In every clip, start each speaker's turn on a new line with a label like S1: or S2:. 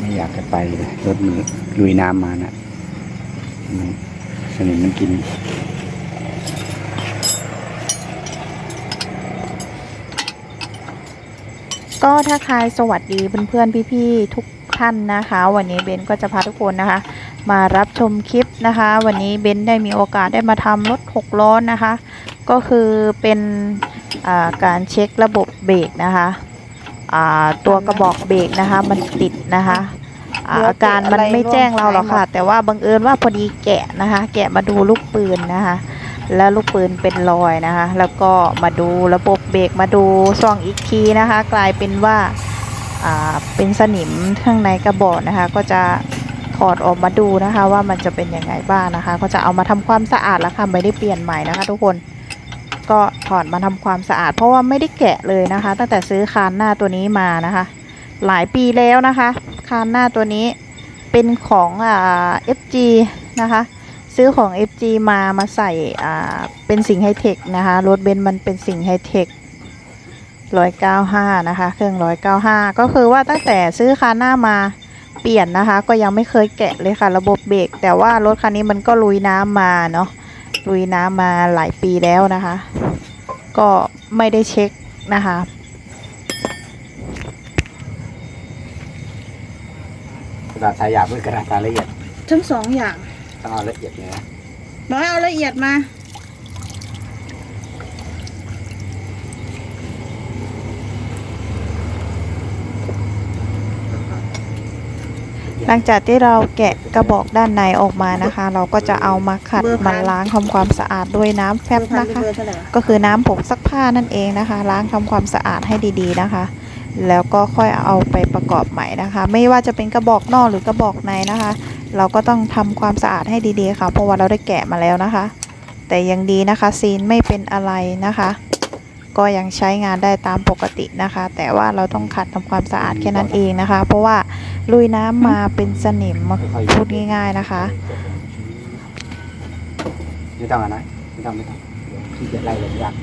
S1: ไม่อยากจะไปเลยรถมันลุยน้ำมานะสนิมมันกิน
S2: ก็ถ้าใครสวัสดีเพื่อนๆพี่ๆทุกท่านนะคะ วันนี้เบนก็จะพาทุกคนนะคะ มารับชมคลิปนะคะ วันนี้เบนได้มีโอกาสได้มาทำรถหกล้อนะคะ ก็คือเป็นการเช็คระบบเบรกนะคะ ตัวกระบอกเบรกนะคะ มันติดนะคะอ่าอาการมันไม่แจ้งเราหรอกค่ะ แต่ว่าบังเอิญว่าพอดีแกะนะคะ แกะมาดูลูกปืนนะคะ แล้วลูกปืนเป็นรอยนะคะ แล้วก็มาดูระบบเบรกมาดูส่องอีกทีนะคะ กลายเป็นว่าอ่าเป็นสนิมข้างในกระบอกนะคะ ก็จะถอดออกมาดูนะคะ ว่ามันจะเป็นยังไงบ้างนะคะ ก็จะเอามาทำความสะอาดแล้วค่ะไม่ได้เปลี่ยนใหม่นะคะ ทุกคน ก็ถอดมาทำความสะอาด เพราะว่าไม่ได้แกะเลยนะคะ ตั้งแต่ซื้อคานหน้าตัวนี้มานะคะ หลายปีแล้วนะคะ คานหน้าตัวนี้เป็นของอ่า FG นะคะ ซื้อของ FG มามาใส่อ่าเป็นสิ่งไฮเทคนะคะรถเบนซ์มันเป็นสิ่งไฮเทค195 นะคะ เครื่อง 195 ก็คือว่าตั้งแต่ซื้อคันหน้ามาเปลี่ยนนะคะ ก็ยังไม่เคยแกะเลยค่ะ ระบบเบรกแต่ว่ารถคันนี้มันก็ลุยน้ำมาเนาะ ลุยน้ำมาหลายปีแล้วนะคะ ก็ไม่ได้เช็คนะคะ
S1: กระดาษทรายหยาบหรือกระดาษทรายละเอียด
S2: ทั้งสองอย่าง
S1: ต้องเอาละเอียดเลยนะ
S2: น้อยเอาละเอียดมา หลังจากที่เราแกะกระบอกด้านในออกมานะคะ เราก็จะเอามาขัดมาล้างทำความสะอาดด้วยน้ำแฟบนะคะ ก็คือน้ำผงซักผ้านั่นเองนะคะ ล้างทำความสะอาดให้ดีๆนะคะ แล้วก็ค่อยเอาไปประกอบใหม่นะคะ ไม่ว่าจะเป็นกระบอกนอกหรือกระบอกในนะคะ เราก็ต้องทำความสะอาดให้ดีๆค่ะ เพราะว่าเราได้แกะมาแล้วนะคะ แต่ยังดีนะคะซีนไม่เป็นอะไรนะคะ ก็ยังใช้งานได้ตามปกตินะคะ แต่ว่าเราต้องขัดทำความสะอาดแค่นั้นเองนะคะ เพราะว่าลุยน้ำมาเป็นสนิมมาพูดง่าย ๆนะคะ
S1: ไม่ต้องอะนะไม่ต้องไม่ต้องที่จะไล่เลยยาก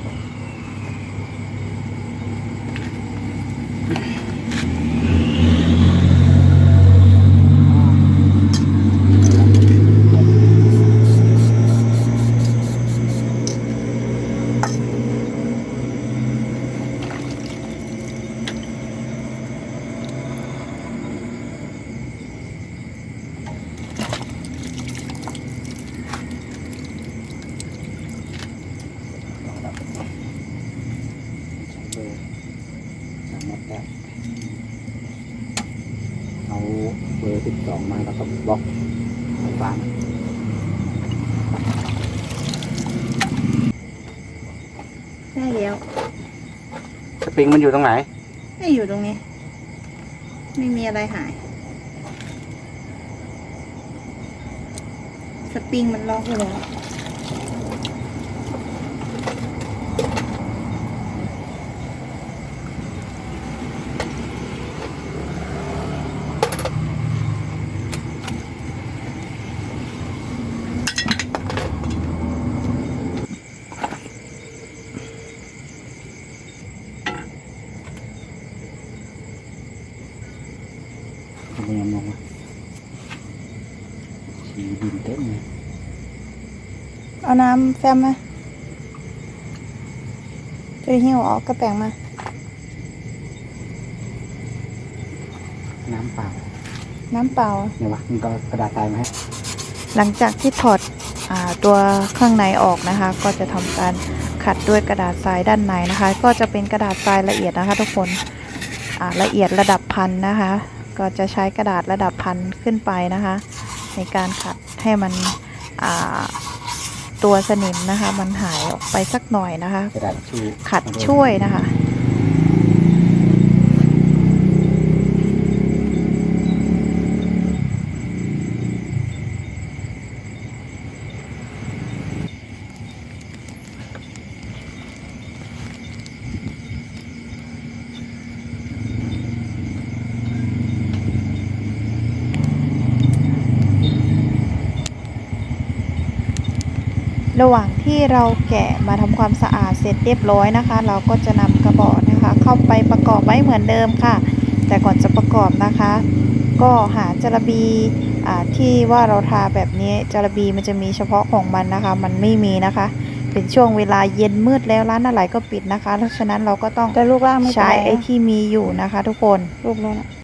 S1: สามารถแล้วเอาเบอร์สิบสองมาแล้วก็บล็อกไฟฟ้า
S2: ได้แล้ว
S1: สปริงมันอยู่ตรงไหน
S2: ไม่อยู่ตรงนี้ ไม่มีอะไรหาย สปริงมันล็อกอยู่แล้ว
S1: ผมพยายามมองว่าสีดินเต็มเลย
S2: เอาน้ำแฟมมาจะได้หิ้วออกกระแปงมา
S1: น้ำเปล่า
S2: น้ำเปล่า
S1: เนี่ยวะมันก็กระดาษทรายมาให้
S2: หลังจากที่ถอดอาตัวข้างในออกนะคะ ก็จะทำการขัดด้วยกระดาษทรายด้านในนะคะ ก็จะเป็นกระดาษทรายละเอียดนะคะ ทุกคนอ่าละเอียดระดับพันนะคะ ก็จะใช้กระดาษระดับพันขึ้นไปนะคะ ในการขัดให้มันอ่าตัวสนิมนะคะ มันหายออกไปสักหน่อยนะคะ
S1: กระดาษชู
S2: ขัดช่วยนะคะ ระหว่างที่เราแกะมาทำความสะอาดเสร็จเรียบร้อยนะคะ เราก็จะนำกระบอกนะคะ เข้าไปประกอบไว้เหมือนเดิมค่ะแแต่ก่อนจะประกอบนะคะ ก็หาจระบีอ่าที่ว่าเราทาแบบนี้จระบีมันจะมีเฉพาะของมันนะคะ มันไม่มีนะคะ เป็นช่วงเวลาเย็นมืดแล้วร้านอะไรก็ปิดนะคะเพราะฉะนั้นเราก็ต้อง
S3: แต่ลูกล่างไม่เป็น
S2: ใช้
S3: ไร
S2: ไอ้ที่มีอยู่นะคะ ทุกคน
S3: ลูกนู้นอะ